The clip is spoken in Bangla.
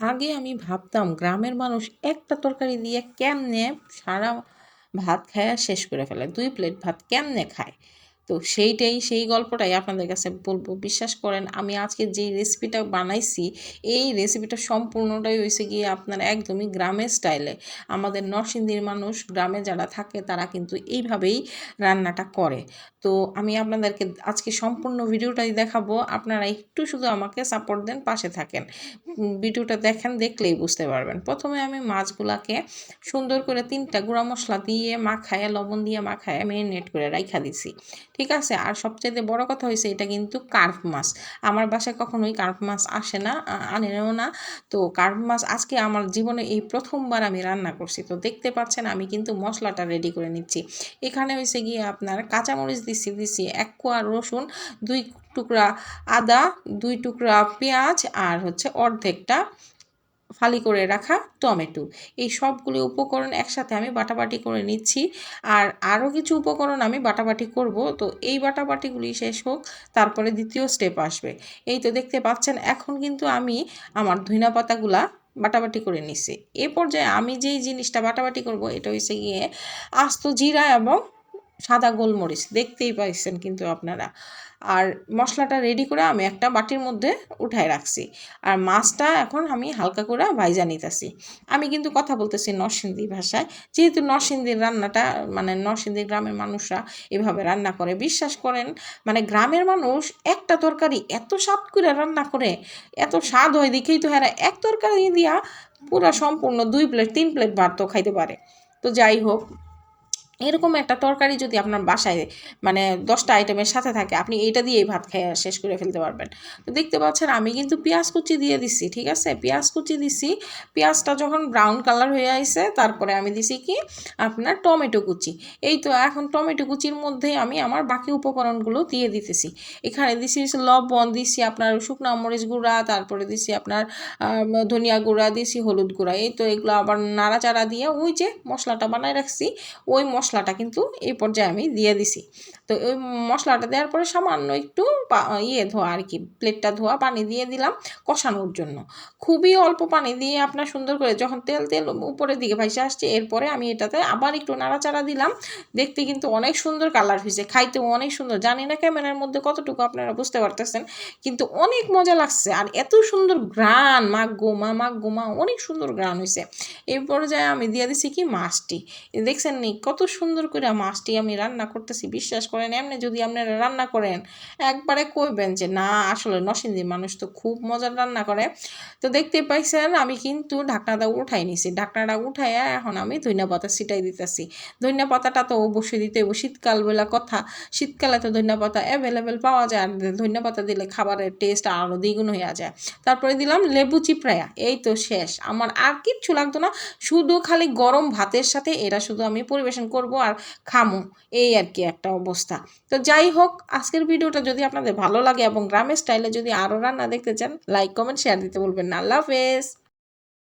আগে আমি ভাবতাম গ্রামের মানুষ একটা তরকারি দিয়ে কেমনে সারা ভাত খায়া শেষ করে ফেলে। দুই প্লেট ভাত কেমনে খায়? তো সেইটাই, সেই গল্পটাই আপনাদের কাছে বলব। বিশ্বাস করেন, আমি আজকে যে রেসিপিটা বানাইছি, এই রেসিপিটা সম্পূর্ণটাই হয়েছে গিয়ে আপনার একদমই গ্রামের স্টাইলে আমাদের নরসিংদীর মানুষ, গ্রামে যারা থাকে, তারা কিন্তু এইভাবেই রান্নাটা করে। তো আমি আপনাদেরকে আজকে সম্পূর্ণ ভিডিওটাই দেখাবো। আপনারা একটু শুধু আমাকে সাপোর্ট দেন, পাশে থাকেন। ভিডিওটা দেখেন, দেখলেই বুঝতে পারবেন। প্রথমে আমি মাছগুলাকে সুন্দর করে তিনটা গুঁড়া মশলা দিয়ে মাখায়, লবণ দিয়ে মাখায় মেরিনেট করে রাইখা দিছি। ঠিক আছে? আর সবচেয়ে বড় কথা হয়েছে এটা কিন্তু কার্ভ মাছ। আমার বাসায় কখনোই কার্ভ মাছ আসে না আনেও না। তো কার্ভ মাছ আজকে আমার জীবনে এই প্রথমবার আমি রান্না করছি। তো দেখতে পাচ্ছেন আমি কিন্তু মশলাটা রেডি করে নিচ্ছি। এখানে হয়েছে গিয়ে আপনার কাঁচামরিচ দিচ্ছি দিচ্ছি এক কোয়া রসুন, দুই টুকরা আদা, দুই টুকরা পেঁয়াজ আর হচ্ছে অর্ধেকটা ফালি করে রাখা টমেটো। এই সবগুলো উপকরণ একসাথে আমি বাটাবাটি করে নিচ্ছি। আর আরও কিছু উপকরণ আমি বাটাবাটি করব। তো এই বাটাবাটিগুলি শেষ হোক, তারপরে দ্বিতীয় স্টেপ আসবে। এই তো দেখতে পাচ্ছেন, এখন কিন্তু আমি আমার ধইনা পাতাগুলা বাটাবাটি করে নিছি এ পর্যায়ে আমি যেই জিনিসটা বাটাবাটি করব, এটা হচ্ছে গিয়ে আস্ত জিরা এবং সাদা গোলমরিচ, দেখতেই পাইছেন কিন্তু আপনারা। আর মশলাটা রেডি করে আমি একটা বাটির মধ্যে উঠায় রাখছি। আর মাছটা এখন আমি হালকা করে ভাইজা নিতেছি। আমি কিন্তু কথা বলতেছি নরসিংদী ভাষায়। যেহেতু নরসিংদীর রান্নাটা মানে নরসিংদী গ্রামের মানুষরা এভাবে রান্না করে, বিশ্বাস করেন মানে গ্রামের মানুষ একটা তরকারি এত স্বাদ করে রান্না করে, এত স্বাদ হয় দেখেই তো হ্যাঁ এক তরকারি দিয়া পুরো সম্পূর্ণ দুই প্লেট, তিন প্লেট ভাত তো খাইতে পারে। তো যাই হোক এরকম একটা তরকারি যদি আপনার বাসায় মানে দশটা আইটেমের সাথে থাকে, আপনি এইটা দিয়েই ভাত খেয়ে শেষ করে ফেলতে পারবেন। তো দেখতে পাচ্ছেন, আমি কিন্তু পেঁয়াজ কুচি দিয়ে দিচ্ছি ঠিক আছে? পেঁয়াজ কুচি দিছি, পেঁয়াজটা যখন ব্রাউন কালার হয়ে আসছে তারপরে আমি দিছি কি? আপনার টমেটো কুচি। এই তো এখন টমেটো কুচির মধ্যে আমি আমার বাকি উপকরণগুলো দিয়ে দিতেছি। এখানে দিছি লবণ, দিছি আপনার শুকনো মরিচ গুঁড়া, তারপরে দিছি আপনার ধনিয়া গুঁড়া, দিছি হলুদ গুঁড়া। এই তো এগুলো আবার নাড়াচাড়া দিয়ে ওই যে মশলাটা বানায় রাখছি, ওই মশলাটা কিন্তু এই পর্যায়ে আমি দিয়ে দিছি। তো ওই মশলাটা দেওয়ার পরে সামান্য একটু ইয়ে ধোয়া আর কি, প্লেটটা ধোয়া পানি দিয়ে দিলাম কষানোর জন্য। খুবই অল্প পানি দিয়ে আপনার সুন্দর করে যখন তেল তেল উপরের দিকে ভাইসে আসছে, এরপরে আমি এটাতে আবার একটু নাড়াচাড়া দিলাম। দেখতে কিন্তু অনেক সুন্দর কালার হয়েছে, খাইতেও অনেক সুন্দর। জানি না ক্যামেরার মধ্যে কতটুকু আপনারা বুঝতে পারতেছেন, কিন্তু অনেক মজা লাগছে আর এত সুন্দর গ্রান মাগ গোমা মাগ গোমা অনেক সুন্দর গ্রান হয়েছে। এই পর্যায়ে আমি দিয়ে দিছি কি মাছটি। দেখছেন নি, কত সুন্দর করে মাছটি আমি রান্না করতেছি, বিশ্বাস করেন, এমনি যদি আপনারা রান্না করেন, একবারে কইবেন যে না, আসলে নসিন্দি মানুষ তো খুব মজার রান্না করে। তো দেখতে পাইছেন, আমি কিন্তু ঢাকনাটা উঠাই নিছি। ঢাকনাটা উঠাইয়া এখন আমি ধনিয়া পাতা ছিটাই দিতেছি। ধনিয়া পাতাটা তো অবশ্যই দিতে হইব। শীতকাল বলে কথা, শীতকালে তো ধনিয়া পাতা অ্যাভেলেবেল পাওয়া যায় আর ধনিয়া পাতা দিলে খাবারের টেস্ট আরও দ্বিগুণ হয়ে যায়। তারপরে দিলাম লেবু চিপড়ায়া, এই তো শেষ। আমার আর কিচ্ছু লাগতো না, শুধু খালি গরম ভাতের সাথে এটা শুধু আমি পরিবেশন করব আর খামো। এই আর কি একটা অবস্থা। তো যাই হোক, আজকের ভিডিওটা যদি আপনাদের ভালো লাগে এবং গ্রামের স্টাইলে যদি আরও রান্না দেখতে চান লাইক কমেন্ট শেয়ার দিতে বলবেন না। আল্লাহ হাফেজ।